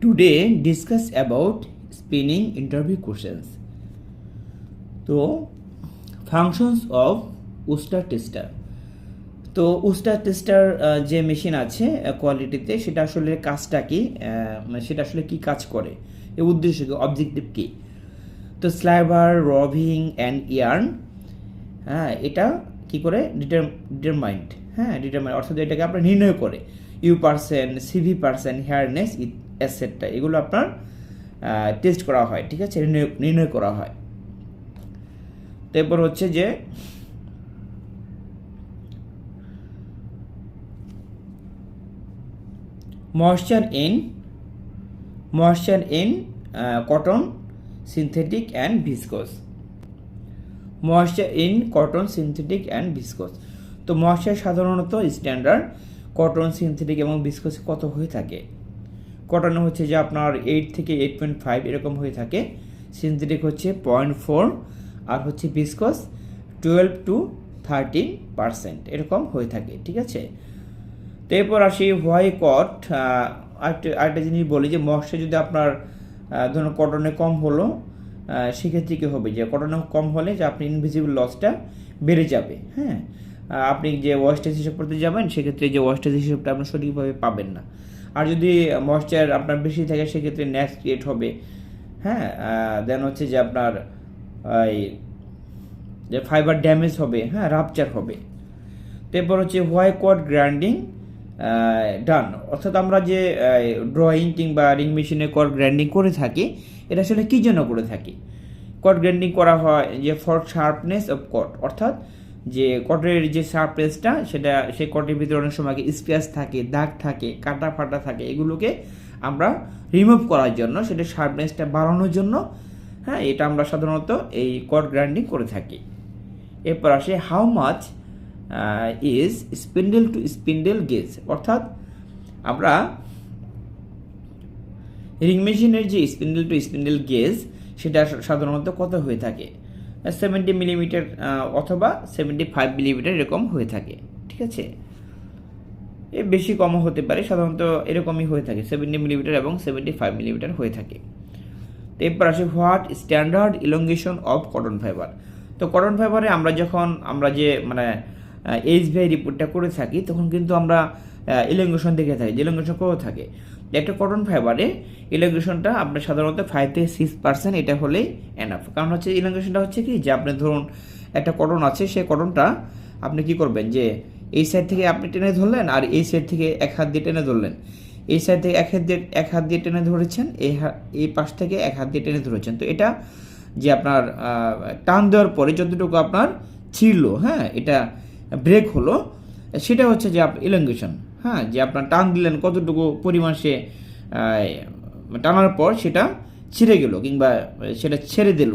Today discuss about spinning interview questions. তো functions of Uster tester তো Uster tester যে machine আছে কোয়ালিটিতে সেটা আসলে কাজটা কি? মানে সেটা আসলে কি কাজ করে? এর উদ্দেশ্য কি? অবজেক্টিভ কি? তো স্লাইভার রভিং অ্যান্ড ইয়ার্ন হ্যাঁ এটা কি করে? ডিটারমাইন্ড হ্যাঁ ডিটারমাইন্ড অর্থাৎ এটাকে আপনার নির্ণয় করে। U percent CV percent hairiness অ্যাসেটটা এগুলো আপনার টেস্ট করা হয়, ঠিক আছে? নির্ণয়- করা হয়। তারপর হচ্ছে যে moisture in moisture in cotton synthetic and viscose moisture in cotton synthetic and viscose তো ময়েশ্চার সাধারণত স্ট্যান্ডার্ড কটন সিনথেটিক এবং ভিসকোস কত হয়ে থাকে? কটনে হচ্ছে যে আপনার এইট থেকে এইট পয়েন্ট ফাইভ এরকম হয়ে থাকে। সিনথেটিক হচ্ছে পয়েন্ট ফোর আর হচ্ছে viscose twelve to thirteen percent এরকম হয়ে থাকে, ঠিক আছে? তো এরপর আসি হোয়াই কট আরেকটা আরেকটা জিনিস বলি যে মশা যদি আপনার ধরুন কটনে কম হলো সেক্ষেত্রে কী হবে? যে কটনে কম হলে যে আপনি ইনভিজিবল লসটা বেড়ে যাবে হ্যাঁ? আপনি যে ওয়েস্টেজ হিসাব করতে যাবেন, সেক্ষেত্রে যে ওয়েস্টেজ হিসাবটা আপনি সঠিকভাবে পাবেন না। আর যদি ময়েশ্চার আপনার বেশি থাকে, সেক্ষেত্রে ন্যাস ক্রিয়েট হবে। হ্যাঁ দেন হচ্ছে যে আপনার, এই যে ফাইবার ড্যামেজ হবে হ্যাঁ রাপচার হবে। তারপর হচ্ছে হোয়াই কোড গ্রাইন্ডিং ডান অর্থাৎ আমরা যে ড্রয়িং কিংবা রিং মেশিনে কড গ্রাইন্ডিং করে থাকি, এটা আসলে কী জন্য করে থাকি? কড গ্রাইন্ডিং করা হয় যে ফর শার্পনেস অফ কট অর্থাৎ যে কটের যে শার্পনেসটা সেটা, সেই কটের ভিতরে অনেক সময় স্পেস থাকে, দাগ থাকে, কাটা ফাটা থাকে, এগুলোকে আমরা রিমুভ করার জন্য, সেটা শার্পনেসটা বাড়ানোর জন্য হ্যাঁ এটা আমরা সাধারণত এই কট গ্রাইন্ডিং করে থাকি। এরপর আসে how much is spindle to spindle gauge অর্থাৎ আমরা রিং মেশিনের যে স্পিন্ডেল টু স্পিন্ডেল গেজ সেটা সাধারণত কত হয়ে থাকে? সেভেন্টি মিলিমিটার অথবা সেভেন্টি ফাইভ মিলিমিটার এরকম হয়ে থাকে, ঠিক আছে? এ বেশি কমও হতে পারে, সাধারণত এরকমই হয়ে থাকে সেভেন্টি মিলিমিটার এবং সেভেন্টি ফাইভ মিলিমিটার হয়ে থাকে। তো এরপর আসে what standard elongation of cotton fibre তো কটন ফাইবারে আমরা যখন, আমরা যে মানে এইচ ভাই রিপোর্টটা করে থাকি, তখন কিন্তু আমরা ইলঙ্গেশন দেখে থাকি, যে ইলঙ্গেশন কত থাকে? একটা কটন ফাইবারে ইলঙ্গেশনটা আপনার সাধারণত ফাইভ থেকে সিক্স পার্সেন্ট এটা হলেই এনাফ কারণ হচ্ছে ইলঙ্গেশনটা হচ্ছে কি? যে আপনি ধরুন একটা কটন আছে, সেই কটনটা আপনি কি করবেন? যে এই সাইড থেকে আপনি টেনে ধরলেন আর এই সাইড থেকে এক হাত দিয়ে টেনে ধরলেন। এই সাইড থেকে এক হাত দিয়ে, এক হাত দিয়ে টেনে ধরেছেন, এই এই পাশ থেকে এক হাত দিয়ে টেনে ধরেছেন। তো এটা যে আপনার টান দেওয়ার পরে যতটুকু আপনার ছিঁড়লো হ্যাঁ এটা ব্রেক হলো, সেটা হচ্ছে যে ইলঙ্গেশন হ্যাঁ যে আপনার টান দিলেন, কতটুকু পরিমাণ সে টানার পর সেটা ছিঁড়ে গেল কিংবা সেটা ছেড়ে দিল।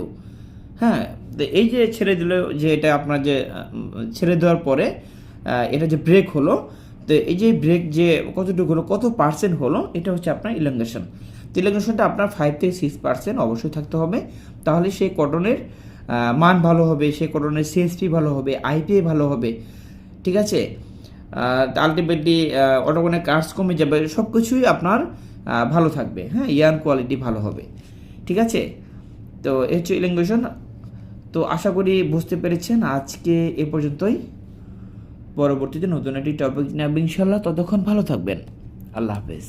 হ্যাঁ তো এই যে ছেড়ে দিল, যে এটা আপনার যে ছেড়ে দেওয়ার পরে এটা যে ব্রেক হলো, তো এই যে ব্রেক যে কতটুকু হলো, কত পার্সেন্ট হলো, এটা হচ্ছে আপনার ইলঙ্গেশন তো ইলঙ্গেশনটা আপনার ফাইভ থেকে সিক্স পার্সেন্ট অবশ্যই থাকতে হবে। তাহলে সেই কটনের মান ভালো হবে, সেই কটনের সিএসপি ভালো হবে আইপিএ ভালো হবে। ঠিক আছে? আলটিমেটলি অটোকনের কাজ কমে যাবে সব কিছুই আপনার ভালো থাকবে। হ্যাঁ ইয়ার কোয়ালিটি ভালো হবে। ঠিক আছে? তো এই হচ্ছে ইলেঙ্গুয়েশন তো আশা করি বুঝতে পেরেছেন। আজকে এ পর্যন্তই। পরবর্তীতে নতুন একটি টপিক নেব ইনশাল্লাহ ততক্ষণ ভালো থাকবেন। আল্লাহ হাফেজ।